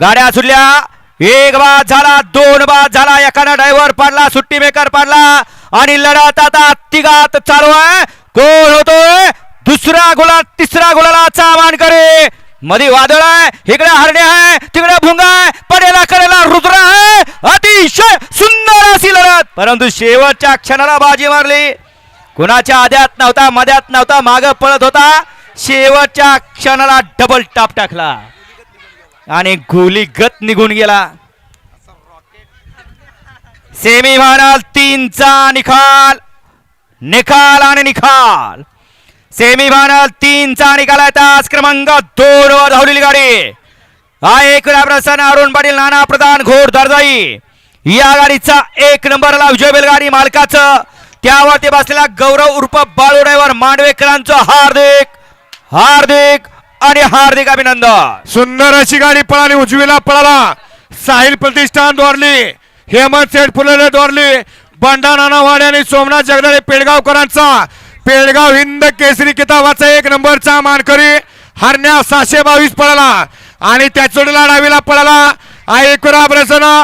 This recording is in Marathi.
गाड्या सुटल्या. एक बाद झाला दोन बाद झाला. एखादा ड्रायव्हर पडला सुट्टी मेकर पडला. आणि लढत आता तिघात चालू आहे. कोण होतोय. दुसरा गोला तिसरा गोलाला चावान करे. मध्ये वादळ आहे. इकडे हरणे आहे. तिकडे भुंगा आहे. पडेला कडेला रुद्र आहे. अतिशय सुंदर अशी लढत. परंतु शेवटच्या क्षणाला बाजी मारली. कुणाच्या आद्यात नव्हता मध्यात नव्हता माग पळत होता. शेवटच्या क्षणाला डबल टाप टाकला. आणि गोली गत निघून गेला. सेमी फायनल तीनचा निकाल. निकाल आणि निकाल. सेमी फायनल तीनचा निकाल आहे. तास क्रमांक दोन वर धावलेली गाडी. हा एक प्रसन्न अरुण पाटील नाना प्रधान घोड दर्जाई या गाडीचा एक नंबरला विजय बैलगाडी मालकाचं. त्यावरती बसलेला गौरव उर्फ बाळू ड्रायव्हर मांडवेकरांचं हार्दिक हार्दिक आणि हार्दिक अभिनंदन. सुंदर अशी गाडी पळाली उजवीला पळाला. साहिल प्रतिष्ठान दोरली हेमंत सेठ फुले दोरली बंडा नानावाडे आणि सोमनाथ जगदाळे पेडगावकरांचा. पेडगाव हिंद केसरी किताबाचा एक नंबरचा मानकरी हरण्या सहाशे बावीस पळाला. आणि त्या चोडीला डावीला पळाला. हा प्रसन्न